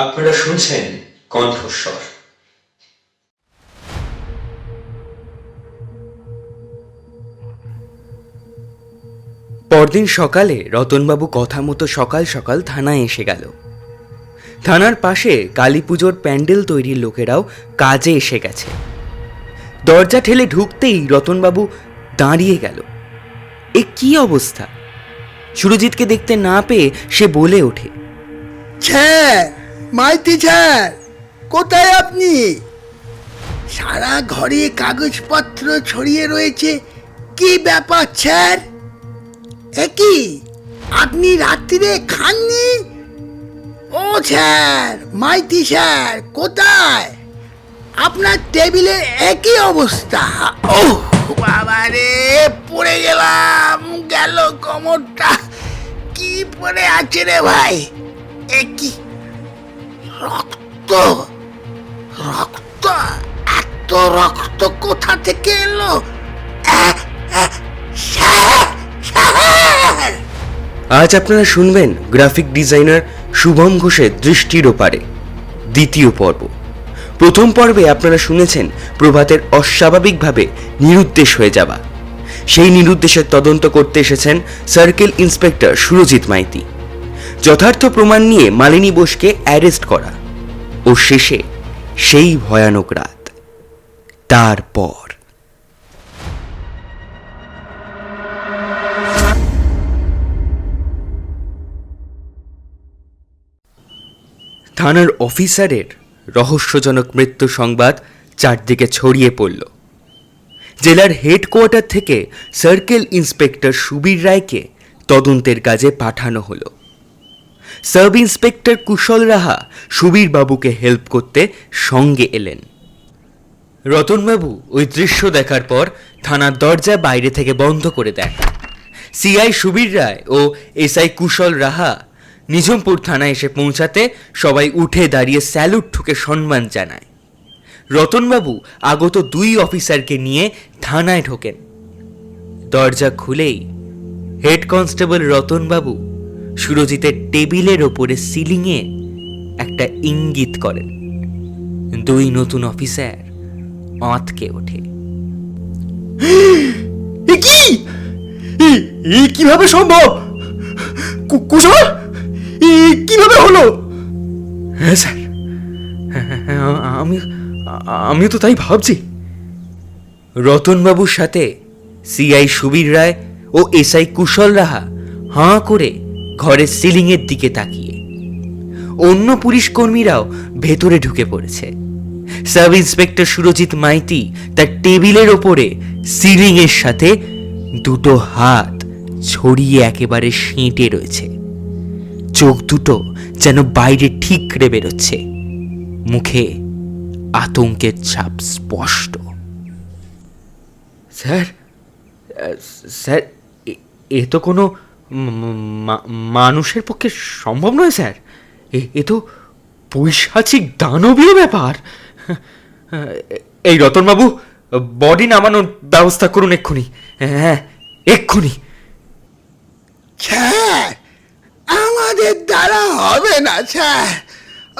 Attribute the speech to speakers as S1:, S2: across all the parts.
S1: আপনারা শুনছেন কণ্ঠস্বর। পরদিন সকালে রতনবাবু কথা মতো সকাল সকাল থানায় এসে গেল। থানার পাশে কালী পুজোর প্যান্ডেল তৈরির লোকেরাও কাজে এসে গেছে। দরজা ঠেলে ঢুকতেই রতনবাবু দাঁড়িয়ে গেল। এ কি অবস্থা? সুরজিৎকে দেখতে না পেয়ে সে বলে ওঠে
S2: স্যার মাইতি স্যার কোথায় আপনি? সারা ঘরে কাগজপত্র ছড়িয়ে রয়েছে। কি ব্যাপার, স্যার? একই আপনি রাত্রিরে খাননি? ও স্যার মাইতি স্যার কোথায়? আপনার টেবিলে একই অবস্থা। ও বাবা রে, পড়ে গেলাম, গেল কোমরটা। কি পড়ে আছে রে ভাই? একই রক্ত রক্ত, এত রক্ত কোথা থেকে এলো।
S1: আজ আপনারা শুনবেন গ্রাফিক ডিজাইনার শুভম ঘোষের দৃষ্টির ওপারে, দ্বিতীয় পর্ব। প্রথম পর্বে আপনারা শুনেছেন প্রভাতের অস্বাভাবিকভাবে নিরুদ্দেশ হয়ে যাওয়া। সেই নিরুদ্দেশের তদন্ত করতে এসেছেন সার্কেল ইন্সপেক্টর সুরজিৎ মাইতি। যথার্থ প্রমাণ নিয়ে মালিনী বোসকে অ্যারেস্ট করা। ও শেষে সেই ভয়ানক রাত। তারপর। থানার অফিসারের রহস্যজনক মৃত্যু সংবাদ চারদিকে ছড়িয়ে পড়ল। জেলার হেডকোয়ার্টার থেকে সার্কেল ইন্সপেক্টর সুবীর রায়কে তদন্তের কাজে পাঠানো হলো। সাব ইন্সপেক্টর কুশল রাহা সুবীর বাবুকে হেল্প করতে সঙ্গে এলেন। রতনবাবু ওই দৃশ্য দেখার পর থানার দরজা বাইরে থেকে বন্ধ করে দেন। সিআই সুবীর রায় ও এসআই কুশল রাহা নিজমপুর থানায় এসে পৌঁছাতে সবাই উঠে দাঁড়িয়ে স্যালুট ঠুকে সম্মান জানায়। রতনবাবু আগত দুই অফিসারকে নিয়ে থানায় ঢোকেন। দরজা খুলেই হেড কনস্টেবল রতনবাবু সুরজিতের টেবিলের ওপরে সিলিংয়ে একটা ইঙ্গিত করেন। দুই নতুন অফিসার আঁতকে ওঠে।
S3: কি? কীভাবে সম্ভব? কুশল? কীভাবে হলো?
S1: হ্যাঁ স্যার। আমি আমি তো তাই ভাবছি। রতনবাবুর সাথে সিআই সুবীর রায় ও এসআই কুশল রাহা হাঁ করে ঘরের সিলিংয়ের দিকে তাকিয়ে। অন্য পুলিশ কর্মীরাও ভেতরে ঢুকে পড়েছে। সাব ইন্সপেক্টর সুরজিৎ মাইতি তার টেবিলের ওপরে সিলিংয়ের সাথে দুটো হাত ছড়িয়ে একেবারে সেঁটে রয়েছে। চোখ দুটো যেন বাইরে ঠিকরে বেরোচ্ছে। মুখে আতঙ্কের ছাপ স্পষ্ট। স্যার স্যার এ- তো কোনো মানুষের পক্ষে সম্ভব নয় স্যার। এ- তো পৈশাচিক দানবীয় ব্যাপার। এই রতনবাবু বডি নামানোর ব্যবস্থা করুন এক্ষুনি। হ্যাঁ এক্ষুনি।
S2: আমাদের দ্বারা হবে না স্যার।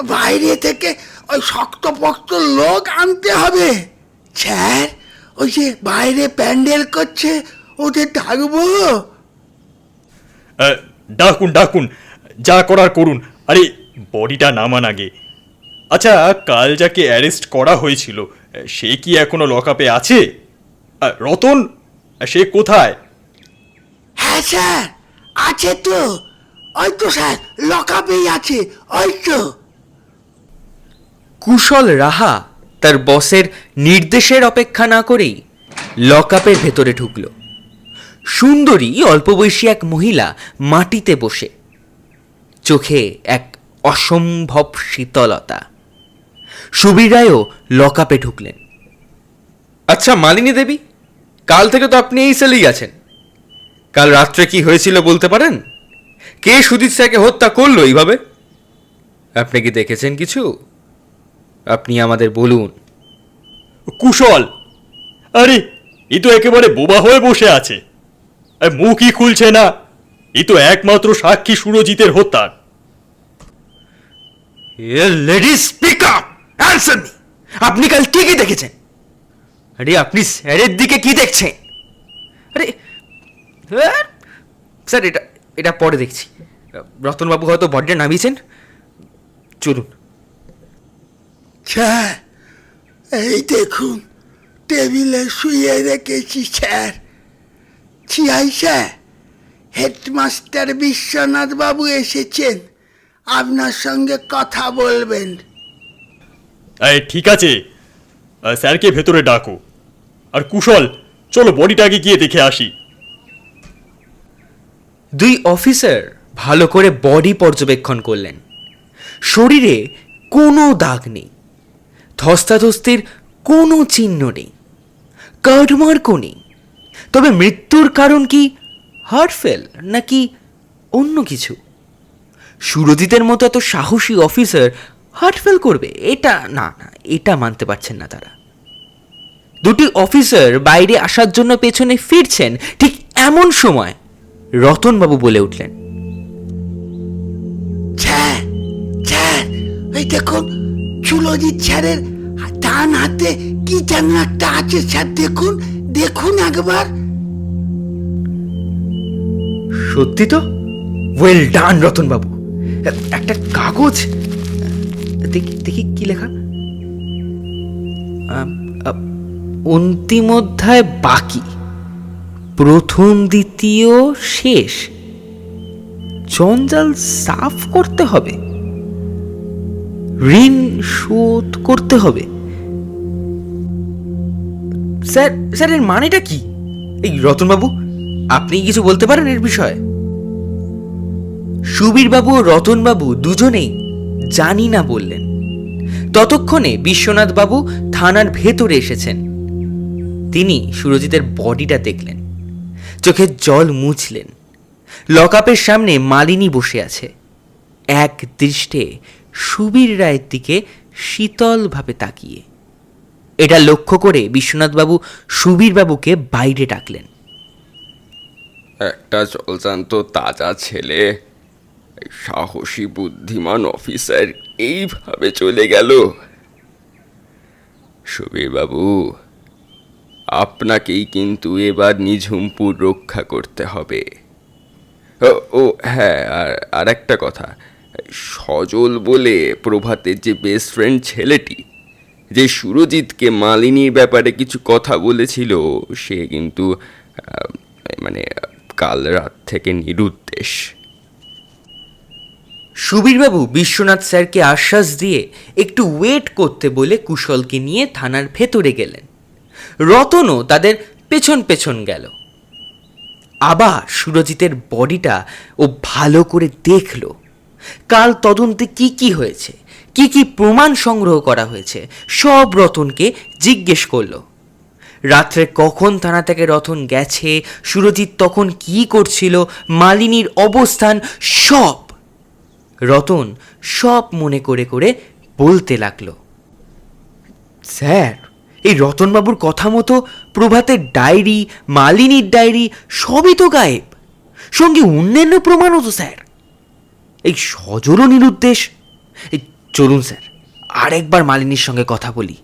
S2: বাইরে থেকে ওই শক্তপোক্ত লোক আনতে হবে। স্যার ওই যে বাইরে প্যান্ডেল করছে ওদের
S3: আহ, ডাকুন ডাকুন যা করার করুন। আরে বডিটা নামান আগে। আচ্ছা কাল যাকে অ্যারেস্ট করা হয়েছিল সে কি এখনও লকআপে আছে? রতন সে কোথায়?
S2: হ্যাঁ স্যার আছে তো। ওই তো স্যার লকাপেই আছে ওই তো।
S1: কুশল রাহা তার বসের নির্দেশের অপেক্ষা না করেই লকআপের ভেতরে ঢুকল। সুন্দরী, অল্প বয়সী এক মহিলা মাটিতে বসে। চোখে এক অসম্ভব শীতলতা। সুবীর রায়ও লকআপে ঢুকলেন। আচ্ছা মালিনী দেবী, কাল থেকে তো আপনি এই সেলেই আছেন। কাল রাত্রে কি হয়েছিল বলতে পারেন? কে সুজিত স্যারকে হত্যা করল এইভাবে? আপনি কি দেখেছেন কিছু? আপনি আমাদের বলুন।
S3: কুশল! আরে এ তো একেবারে বোবা হয়ে বসে আছে। মুখই খুলছে না। এ তো একমাত্র সাক্ষী সুরজিতের হত্যার
S1: lady speak up answer me আপনি কাল কি কি দেখেছেন? আরে আপনি স্যারের দিকে কি দেখছেন? আরে? স্যার এটা এটা পরে দেখছি। রতনবাবু হয়তো বড্ডে নামিয়েছেন। চলুন।
S2: স্যার এই দেখুন টেবিলে শুয়ে রেখেছি sir. CI sir headmaster Bishwanath babu এসেছেন। আপনার সঙ্গে কথা বলবেন।
S3: এই ঠিক আছে। স্যারকে ভেতরে ডাকো। আর কুশল চলো বডিটাকে গিয়ে দেখে আসি।
S1: দুই অফিসার ভালো করে বডি পর্যবেক্ষণ করলেন। শরীরে কোনো দাগ নেই। ধস্তাধস্তির কোনো চিহ্ন নেই। কার্ডমার্কও নেই। তবে মৃত্যুর কারণ কি? হার্ট ফেল নাকি অন্য কিছু? সুরজিতের মতো এত সাহসী অফিসার হার্ট ফেল করবে, এটা না না, এটা মানতে পারছেন না তারা। দুটি অফিসার বাইরে আসার জন্য পেছনে ফিরছেন ঠিক এমন সময় রতনবাবু বলে উঠলেন
S2: দেখুন চুলজিৎ স্যারের ডান হাতে কি যেন একটা আছে, স্যার, দেখুন দেখুন একবার।
S1: সত্যি তো? Well done Ratanbabu. একটা কাগজ? দেখি দেখি কি লেখা। অন্তিম অধ্যায় বাকি। প্রথম, দ্বিতীয়, শেষ। জঞ্জাল সাফ করতে হবে। ঋণ শোধ করতে হবে। স্যার স্যার, এর মানেটা কি? এই রতনবাবু আপনি কিছু বলতে পারেন এর বিষয়ে? সুবীরবাবু ও রতনবাবু দুজনেই জানি না বললেন। ততক্ষণে বিশ্বনাথ বাবু থানার ভেতরে এসেছেন। তিনি সুরজিতের বডিটা দেখলেন। চোখের জল মুছলেন। লকআপের সামনে মালিনী বসে আছে। এক দৃষ্টে সুবীর রায়ের দিকে শীতলভাবে তাকিয়ে। এটা লক্ষ্য করে বিশ্বনাথবাবু সুবীরবাবুকে বাইরে ডাকলেন।
S4: একটা জলজান্ত তাজা ছেলে সাহসী বুদ্ধিমান অফিসার এইভাবে চলে গেল। সুবীরবাবু, আপনাকেই কিন্তু এবার নিঝুমপুর রক্ষা করতে হবে। ও হ্যাঁ আর আর একটা কথা, সজল বলে প্রভাতের যে বেস্ট ফ্রেন্ড ছেলেটি, যে সুরজিৎকে মালিনীর ব্যাপারে কিছু কথা বলেছিল, সে কিন্তু মানে কাল রাত থেকে নিরুদ্দেশ।
S1: সুবীরবাবু বিশ্বনাথ স্যারকে আশ্বাস দিয়ে একটু ওয়েট করতে বলে কুশলকে নিয়ে থানার ভেতরে গেলেন। রতনও তাদের পেছন পেছন গেল। আবার সুরজিতের বডিটা ও ভালো করে দেখল। কাল তদন্তে কি কি হয়েছে, কি কি প্রমাণ সংগ্রহ করা হয়েছে, সব রতনকে জিজ্ঞেস করল। রাত্রে কখন থানা থেকে রতন গেছে, সুরজিৎ তখন কি করছিল, মালিনীর অবস্থান সব রতন সব মনে করে করে বলতে লাগল। স্যার, এই রতনবাবুর কথা মতো প্রভাতের ডায়েরি, মালিনীর ডায়েরি সবই তো গায়েব। সঙ্গে অন্যান্য প্রমাণও তো, স্যার। এই সজলও নিরুদ্দেশ। এই চলুন, স্যার, আরেকবার মালিনীর সঙ্গে কথা বলি।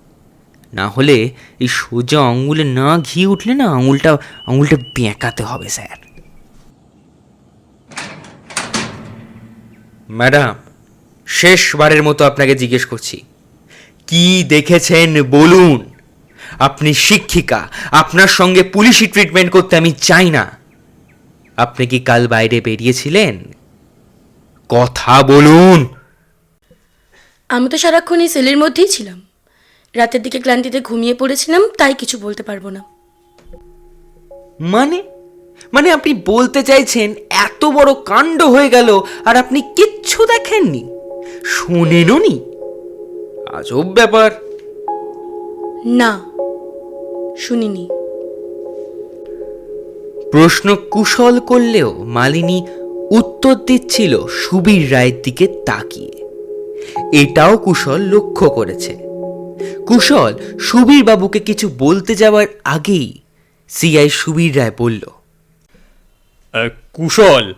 S1: না হলে এই সোজা আঙুলে না ঘি উঠলে না আঙুলটা আঙুলটা বেঁকাতে হবে, স্যার। ম্যাডাম, শেষবারের মতো আপনাকে জিজ্ঞেস করছি। কি দেখেছেন বলুন? আপনি শিক্ষিকা, আপনার সঙ্গে পুলিশি ট্রিটমেন্ট করতে আমি চাই না। আপনি কি কাল বাইরে বেরিয়েছিলেন? কথা বলুন।
S5: আমি তো সারাক্ষণ এই সেলের মধ্যেই ছিলাম। রাতের দিকে ক্লান্তিতে ঘুমিয়ে পড়েছিলাম তাই কিছু বলতে পারব না।
S1: মানে? মানে আপনি বলতে চাইছেন এত বড় কাণ্ড হয়ে গেল আর আপনি কিচ্ছু দেখেননি? শোনেনও নি আজব ব্যাপার।
S5: না শুনিনি।
S1: প্রশ্ন কুশল করলেও মালিনী উত্তর দিচ্ছিল সুবীর রায়ের দিকে তাকিয়ে। এটাও কুশল লক্ষ্য করেছে। কুশল সুবীর বাবুকে কিছু বলতে যাওয়ার আগেই সিআই সুবীর রায় বলল
S3: কুশল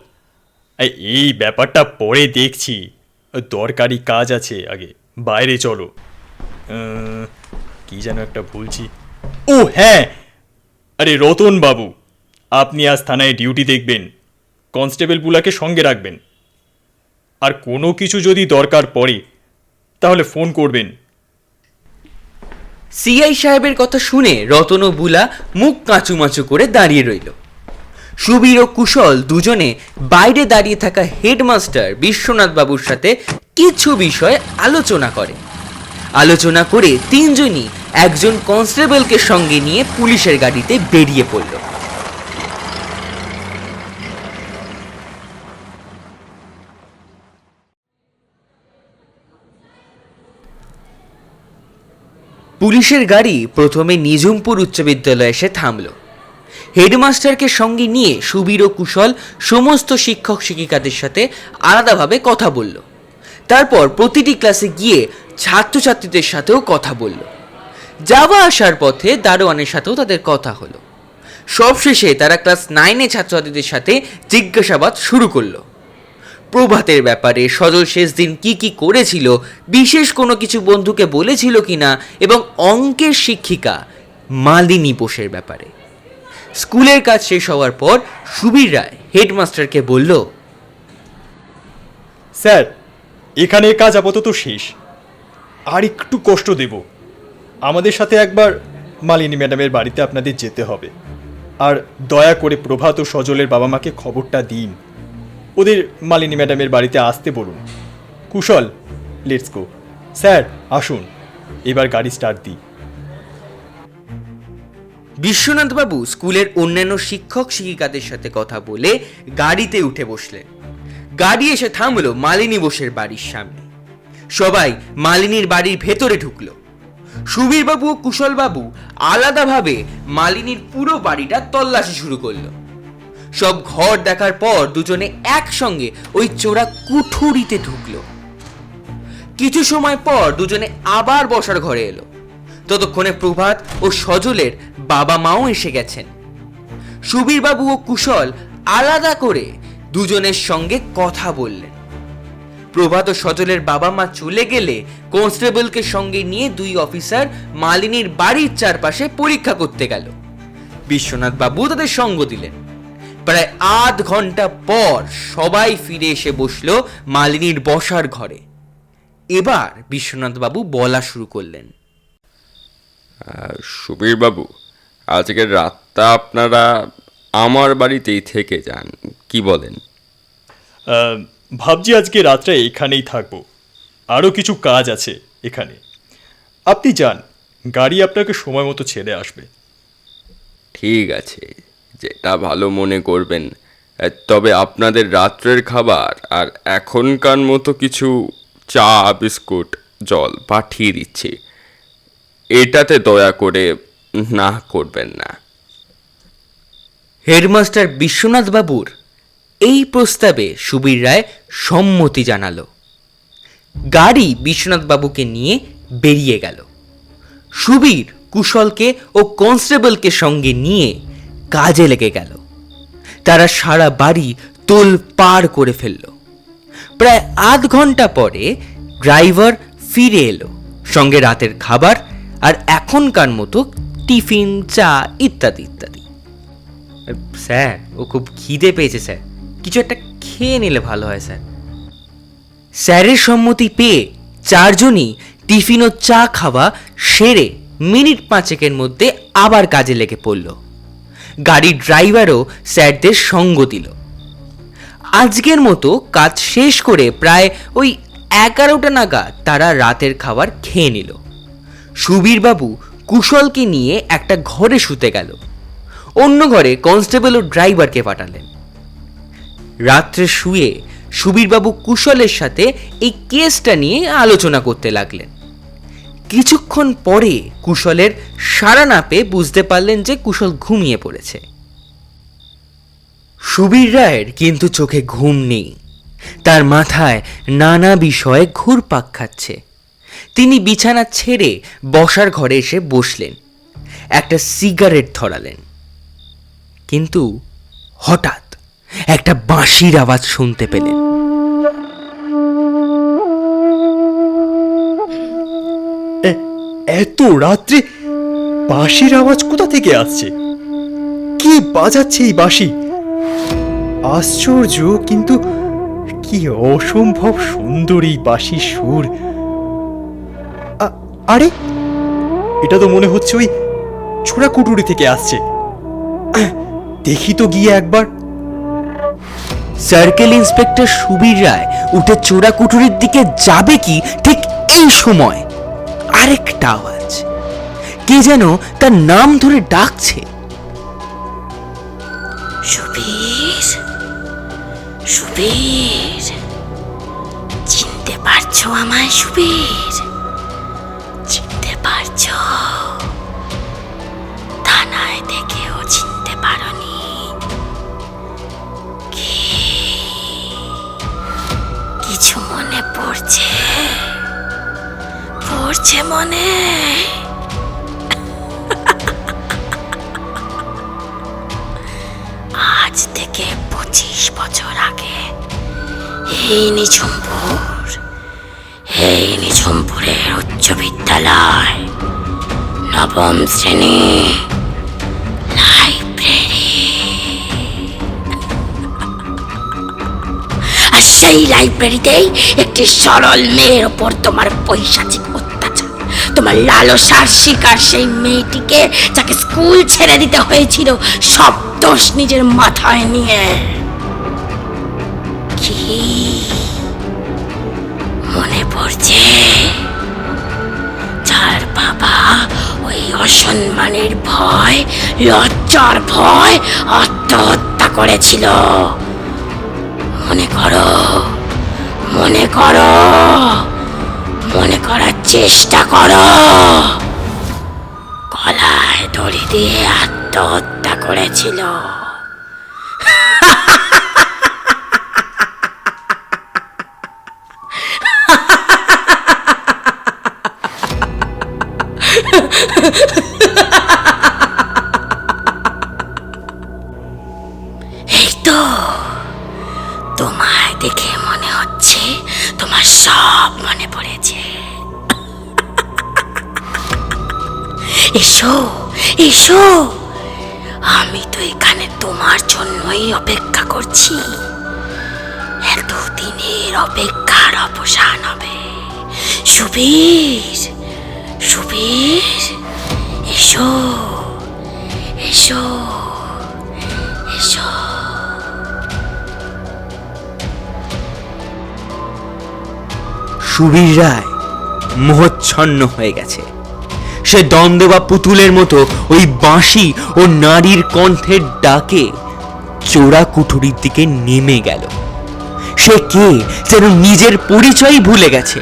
S3: এই- ব্যাপারটা পরে দেখছি। দরকারি কাজ আছে আগে, বাইরে চলো। কি যেন একটা ভুলছি ও হ্যাঁ! আরে রতন বাবু আপনি আজ থানায় ডিউটি দেখবেন, কনস্টেবল বুলাকে সঙ্গে রাখবেন। আর কোনো কিছু যদি দরকার পড়ে, তাহলে ফোন করবেন।
S1: সিআই সাহেবের কথা শুনে রতন ও বুলা মুখ কাঁচুমাচু করে দাঁড়িয়ে রইল। সুবীর ও কুশল দুজনে বাইরে দাঁড়িয়ে থাকা হেডমাস্টার বিশ্বনাথ বাবুর সাথে কিছু বিষয়ে আলোচনা করে। আলোচনা করে তিনজনই একজন কনস্টেবলকে সঙ্গে নিয়ে পুলিশের গাড়িতে বেরিয়ে পড়ল। পুলিশের গাড়ি প্রথমে নিঝুমপুর উচ্চ বিদ্যালয়ে এসে থামল। হেডমাস্টারকে সঙ্গে নিয়ে সুবীর ও কুশল সমস্ত শিক্ষক শিক্ষিকাদের সাথে আলাদাভাবে কথা বলল। তারপর প্রতিটি ক্লাসে গিয়ে ছাত্রছাত্রীদের সাথেও কথা বলল। যাওয়া আসার পথে দারোয়ানের সাথেও তাদের কথা হলো। সবশেষে তারা ক্লাস নাইনে ছাত্রছাত্রীদের সাথে জিজ্ঞাসাবাদ শুরু করল। প্রভাতের ব্যাপারে সজল শেষ দিন কি কি করেছিল, বিশেষ কোনো কিছু বন্ধুকে বলেছিল কিনা এবং অঙ্কের শিক্ষিকা মালিনী বোসের ব্যাপারে। স্কুলের কাজ শেষ হওয়ার পর সুবীর রায় হেডমাস্টারকে বলল,
S3: স্যার, এখানে কাজ আপাতত শেষ। আর একটু কষ্ট দেব। আমাদের সাথে একবার মালিনী ম্যাডামের বাড়িতে আপনাদের যেতে হবে। আর দয়া করে প্রভাত ও সজলের বাবা মাকে খবরটা দিন। ওদের মালিনী ম্যাডামের বাড়িতে আসতে বলুন। কুশল লেটস গো স্যার, আসুন। এবার গাড়ি স্টার্ট দিই।
S1: বিশ্বনাথবাবু স্কুলের অন্যান্য শিক্ষক শিক্ষিকাদের সাথে কথা বলে গাড়িতে উঠে বসলেন। গাড়ি এসে থামলো মালিনী বোসের বাড়ির সামনে। সবাই মালিনীর বাড়ির ভেতরে ঢুকলো। সুবীরবাবু ও কুশলবাবু আলাদাভাবে মালিনীর পুরো বাড়িটা তল্লাশি শুরু করল। সব ঘর দেখার পর দুজনে একসঙ্গে ওই চোরা কুঠুরিতে ঢুকলো। কিছু সময় পর দুজনে আবার বসার ঘরে এলো। ততক্ষণে প্রভাত ও সজলের বাবা মাও এসে গেছেন। সুবীরবাবু ও কুশল আলাদা করে দুজনের সঙ্গে কথা বললেন। প্রভাত ও সজলের বাবা মা চলে গেলে কনস্টেবলকে সঙ্গে নিয়ে দুই অফিসার মালিনীর বাড়ির চারপাশে পরীক্ষা করতে গেল। বিশ্বনাথ বাবু তাদের সঙ্গ দিলেন। প্রায় আধ ঘণ্টা পর সবাই ফিরে এসে বসল মালিনীর বসার ঘরে। এবার বিশ্বনাথ বাবু বলা শুরু করলেন।
S4: সুবীরবাবু আজকের রাতটা আপনারা আমার বাড়িতেই থেকে যান কি বলেন?
S3: আহ, ভাবছি আজকে রাতটা এখানেই থাকব। আরও কিছু কাজ আছে এখানে। আপনি যান গাড়ি আপনাকে সময় মতো ছেড়ে আসবে।
S4: ঠিক আছে। যেটা ভালো মনে করবেন। তবে আপনাদের রাত্রের খাবার আর এখনকার মতো কিছু চা, বিস্কুট, জল পাঠিয়ে দিচ্ছি। এটাতে দয়া করে না করবেন না।
S1: হেডমাস্টার বিশ্বনাথ বাবুর এই প্রস্তাবে সুবীর রায় সম্মতি জানালো। গাড়ি বিশ্বনাথ বাবুকে নিয়ে বেরিয়ে গেল। সুবীর, কুশলকে ও কনস্টেবলকে সঙ্গে নিয়ে কাজে লেগে গেল। তারা সারা বাড়ি তোল পার করে ফেলল। প্রায় আধ ঘণ্টা পরে ড্রাইভার ফিরে এলো, সঙ্গে রাতের খাবার আর এখনকার মতো টিফিন, চা ইত্যাদি ইত্যাদি। স্যার, ও খুব খিদে পেয়েছে, স্যার। কিছু একটা খেয়ে নিলে ভালো হয়, স্যার। স্যারের সম্মতি পেয়ে চারজনই টিফিন ও চা খাওয়া সেরে মিনিট পাঁচেকের মধ্যে আবার কাজে লেগে পড়ল। গাড়ির ড্রাইভারও স্যারদের সঙ্গ দিল। আজকের মতো কাজ শেষ করে প্রায় ওই এগারোটা নাগাদ তারা রাতের খাবার খেয়ে নিল। সুবীরবাবু কুশলকে নিয়ে একটা ঘরে শুতে গেল। অন্য ঘরে কনস্টেবল ও ড্রাইভারকে পাঠালেন। রাত্রে শুয়ে সুবীরবাবু কুশলের সাথে এই কেসটা নিয়ে আলোচনা করতে লাগলেন। কিছুক্ষণ পরে কুশলের সাড়া না পেয়ে বুঝতে পারলেন যে কুশল ঘুমিয়ে পড়েছে। সুবীর রায়ের কিন্তু চোখে ঘুম নেই। তার মাথায় নানা বিষয়ে ঘুরপাক খাচ্ছে। তিনি বিছানা ছেড়ে বসার ঘরে এসে বসলেন। একটা সিগারেট ধরালেন। কিন্তু হঠাৎ একটা বাঁশির আওয়াজ শুনতে পেলেন।
S3: এত রাত্রে বাঁশির আওয়াজ কোথা থেকে আসছে? কি বাজাচ্ছে এই বাঁশি? আশ্চর্য, কিন্তু কি অসম্ভব সুন্দর এই বাঁশির সুর। আরে, এটা তো মনে হচ্ছে ওই ছোড়া কুটুরি থেকে আসছে। দেখি তো গিয়ে একবার।
S1: সার্কেল ইন্সপেক্টর সুবীর রায় উঠে চোরা কুঠুরির দিকে যাবে কি ঠিক এই সময়? আরেকটা আওয়াজ। কে যেন তার নাম ধরে ডাকছে।
S5: সুবীর সুবীর, চিনতে পারছ আমায় সুবীর? চিনতে পারছ? থানায় দেখেও চিনতে পারোনি। কিছু মনে পড়ছে? পড়ছে মনে। আজ থেকে পঁচিশ বছর আগে, এই নিঝুমপুর, এই নিঝুমপুরের উচ্চ বিদ্যালয়, নবম শ্রেণি লাইব্রেরি। আর সেই লাইব্রেরিতেই একটি সরল মেয়ের ওপর তোমার পৈশাচিক তোমার লালসার শিকার সেই মেয়েটিকে যাকে স্কুল ছেড়ে দিতে হয়েছিল, সব দোষ নিজের মাথায় নিয়ে। কি মনে পড়ছে? যার বাবা ওই অসম্মানের ভয়, লজ্জার ভয় আত্মহত্যা করেছিল। মনে করো মনে করো। চেষ্টা করো। গলায় দড়ি দিয়ে আত্মহত্যা করেছিল। এই এসো এসো। আমি তো এখানে তোমার জন্যই অপেক্ষা করছি। এতদিনের অপেক্ষার অবসান হবে। সুবীর সুবীর, এসো এসো এসো।
S1: সুবীর রায় মোহচ্ছন্ন হয়ে গেছে। সে দম দেওয়া পুতুলের মতো ওই বাঁশি ও নারীর কণ্ঠের ডাকে চোরা কুঠুরির দিকে নেমে গেল। সে কে যেন নিজের পরিচয় ভুলে গেছে।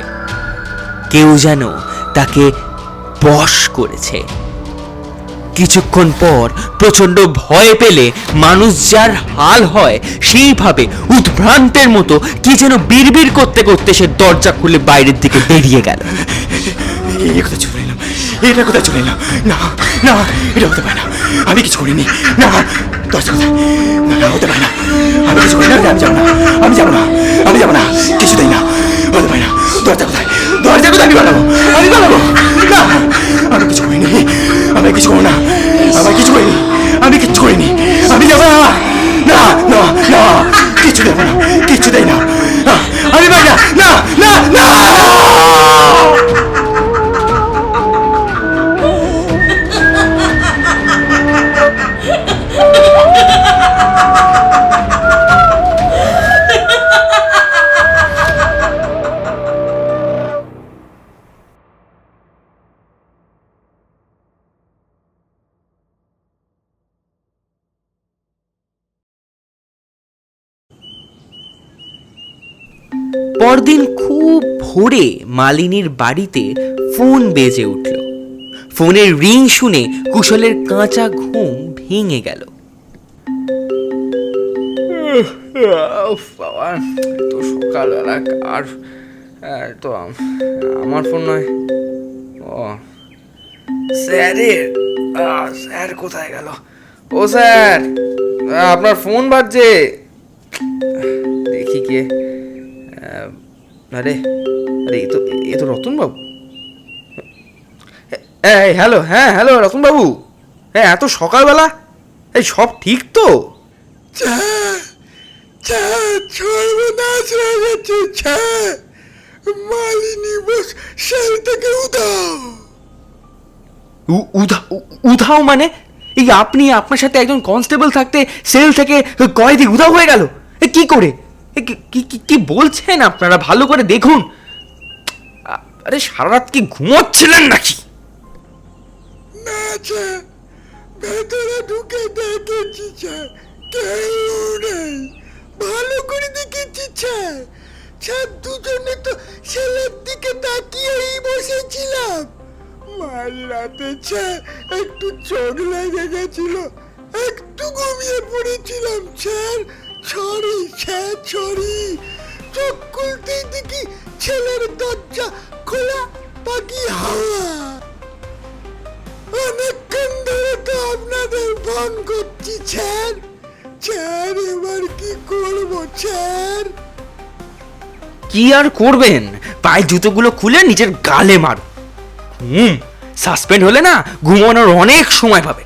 S1: কেউ যেন তাকে বশ করেছে। কিছুক্ষণ পর প্রচণ্ড ভয় পেলে মানুষ যার হাল হয় সেইভাবে উদ্ভ্রান্তের মতো কি যেন বিড়বিড় করতে করতে সে দরজা খুলে বাইরের দিকে বেরিয়ে গেল।
S3: এটা কোথায় চলে এলাম না না এটা হতে পারে না। আমি কিছু করিনি। না দরজা কোথায়? না, না হতে পারে না। আমি কিছু করি না আমি যাব না। আমি যাব না। আমি যাব না। কিছুতেই না। হতে পারে না। দরজা কোথায়? দরজা কোথায়? আমি বানাবো। আমি বানাবো। না আমি কিছু করিনি। আমি কিছু করব না। আমি কিছু করিনি। আমি কিছু করিনি। আমি যাব না।
S1: পরদিন খুব ভোরে মালিনীর বাড়িতে ফোন বেজে উঠল। ফোনের রিং শুনে কুশলের কাঁচা ঘুম ভেঙে গেল।
S4: বাবা তো সকালবেলা, আর তো আমার ফোন নয়। ও, স্যারের? স্যার কোথায় গেল? ও, স্যার আপনার ফোন বাজছে। দেখি কে আরে আরে এ তো এ তো রতন বাবু
S1: এই হ্যালো হ্যাঁ হ্যালো রতনবাবু। হ্যাঁ এত সকালবেলা? এই সব ঠিক তো?
S2: মালিনী বস সেল থেকে উদাও
S1: উধা উধাও মানে? এই আপনি আপনার সাথে একজন কনস্টেবল থাকতে সেল থেকে কয়েদি উধাও হয়ে গেল? কি করে? কি- বলছেন আপনারা? ভালো করে দেখুন। আরে সারা রাত কি ঘুমোচ্ছিলেন নাকি?
S2: ভেতরে ঢুকে দেখেছি কেউ নেই। ভালো করে দেখেছি চা দুজনে তো ছেলের দিকে তাকিয়েই বসেছিলাম। মাঝ রাতে একটু চোখ লেগে গেছিল, একটু ঘুমিয়ে পড়েছিলাম, স্যার। ছড়ি স্যার ছড়ি চোখ খুলতেই দেখি ছেলের দরজা খোলা বাকি হাওয়া। অনেকক্ষণ ধরে তো আপনাদের ফোন করছি স্যার। স্যার এবার কি করব স্যার?
S1: কি আর করবেন? পায়ের জুতোগুলো খুলে নিজের গালে মার। হুম সাসপেন্ড হলে না ঘুমানোর অনেক সময় পাবে।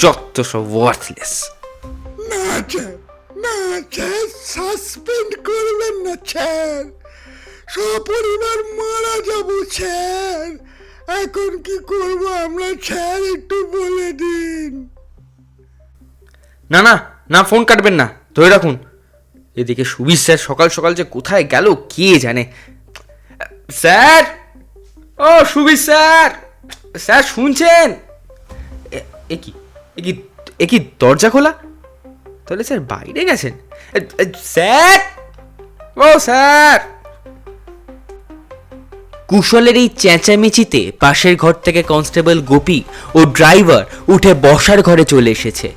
S1: যত সব ওয়ার্থলেস
S2: না স্যার। না স্যার সাসপেন্ড করবেন না, স্যার। সপরিবার মারা যাব, স্যার। এখন কি করব আমরা, স্যার, একটু বলে দিন।
S1: না না না, ফোন কাটবেন না, ধরে রাখুন। এদিকে সুবির স্যার সকাল সকাল যে কোথায় গেল, কে জানে। স্যার! ও, সুবির স্যার! স্যার, শুনছেন? এ- কি, এ কি দরজা খোলা? তাহলে স্যার বাইরে গেছেন? স্যার! ও, স্যার! কুশলের এই চেঁচামেচিতে পাশের ঘর থেকে কনস্টেবল গোপী ও ড্রাইভার উঠে বসার ঘরে চলে এসেছে।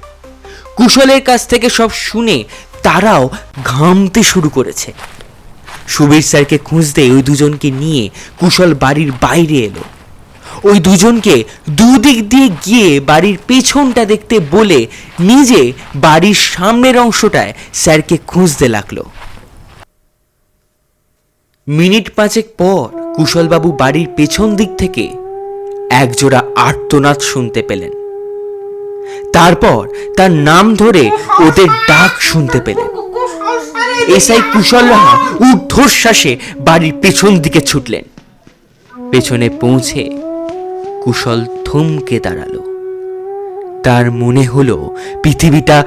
S1: কুশলের কাছ থেকে সব শুনে তারাও ঘামতে শুরু করেছে। সুবীর স্যারকে খুঁজতে ওই দুজনকে নিয়ে কুশল বাড়ির বাইরে এলো। ওই দুজনকে দুদিক দিয়ে গিয়ে বাড়ির পেছনটা দেখতে বলে নিজে বাড়ির সামনের অংশটায় স্যারকে খুঁজতে লাগল। মিনিট পাঁচেক পর কুশলবাবু বাড়ির পেছন দিক থেকে একজোড়া আর্তনাদ শুনতে পেলেন। তারপর তার নাম ধরে ওদের ডাক শুনতে পেলেন। এসআই কুশল রাহা ঊর্ধ্বশ্বাসে বাড়ির পেছন দিকে ছুটলেন। পেছনে পৌঁছে কুশল থমকে দাঁড়াল। তার মনে হলো পৃথিবীটা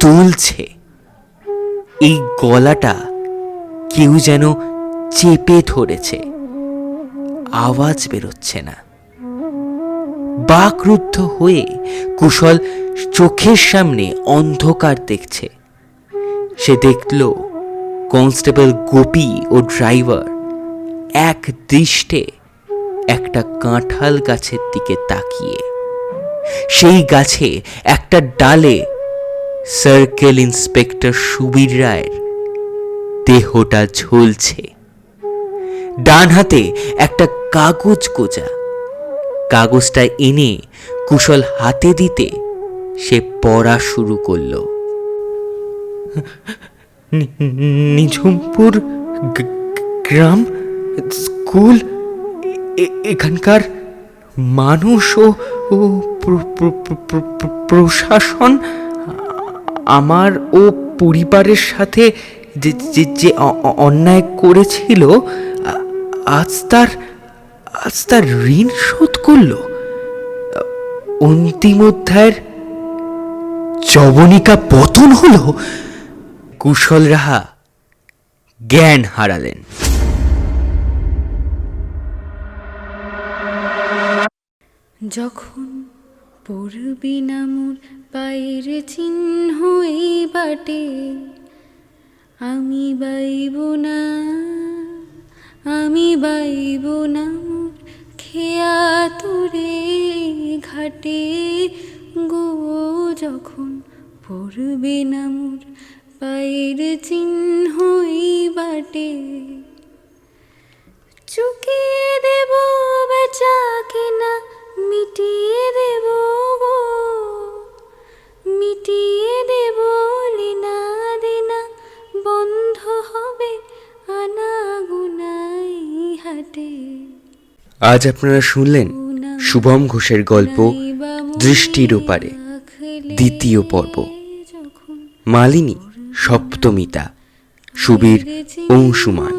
S1: তুলছে। এই গলাটা কেউ যেন চেপে ধরেছে। আওয়াজ বেরোচ্ছে না। বাকরুদ্ধ হয়ে কুশল চোখের সামনে অন্ধকার দেখছে। সে দেখল কনস্টেবল গোপী ও ড্রাইভার এক দৃষ্টে একটা কাঁঠাল গাছের দিকে তাকিয়ে। সেই গাছে একটা ডালে সার্কেল ইন্সপেক্টর সুবীর রায়ের দেহটা ঝুলছে। ডান হাতে একটা কাগজ গোজা। কাগজটা এনে কুশল হাতে দিতে সে পড়া শুরু করল। নিঝুমপুর গ্রাম? স্কুল? এখানকার মানুষ ও ও প্র- প্র- প্র- প্র- প্র- প্রশাসন, আমার ও পরিবারের সাথে যে যে অন্যায় করেছিল, আজ তার আজ তার ঋণ শোধ করল। অন্তিম অধ্যায়ের জবনিকা পতন হলো। কুশল রাহা জ্ঞান হারালেন।
S6: যখন পড়বি না মোর পায়ের চিহ্ন এই বাটে, আমি বাইব না, আমি বাইব না মোর খেয়া তোরে ঘাটে। গো, যখন পড়বে না মোর পায়ের চিহ্ন এই বাটে চুকিয়ে দেব বেচা কিনা মিটিয়ে দেব গো, মিটিয়ে দেব লিনা দিনা, বন্ধ হবে আনা গুনাই হাটে।
S1: আজ আপনারা শুনলেন শুভম ঘোষের গল্প দৃষ্টির ওপারে, দ্বিতীয় পর্ব। মালিনী সপ্তমিতা, সুবীর অংশুমান,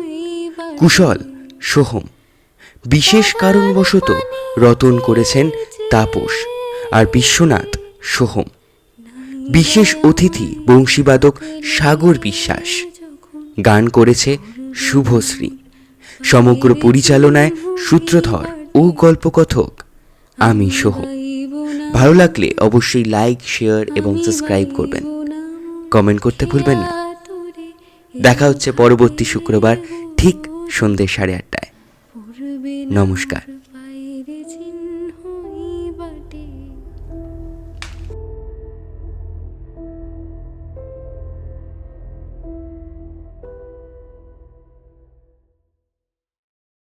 S1: কুশল সোহম। বিশেষ কারণবশত রতন করেছেন তাপস আর বিশ্বনাথ সোহম। বিশেষ অতিথি বংশীবাদক সাগর বিশ্বাস। গান করেছে শুভশ্রী। সমগ্র পরিচালনায় সূত্রধর ও গল্পকথক আমি সোহম। ভালো লাগলে অবশ্যই লাইক শেয়ার এবং সাবস্ক্রাইব করবেন। কমেন্ট করতে ভুলবেন না। দেখা হচ্ছে পরবর্তী শুক্রবার ঠিক সন্ধ্যে সাড়ে আটটায়। নমস্কার।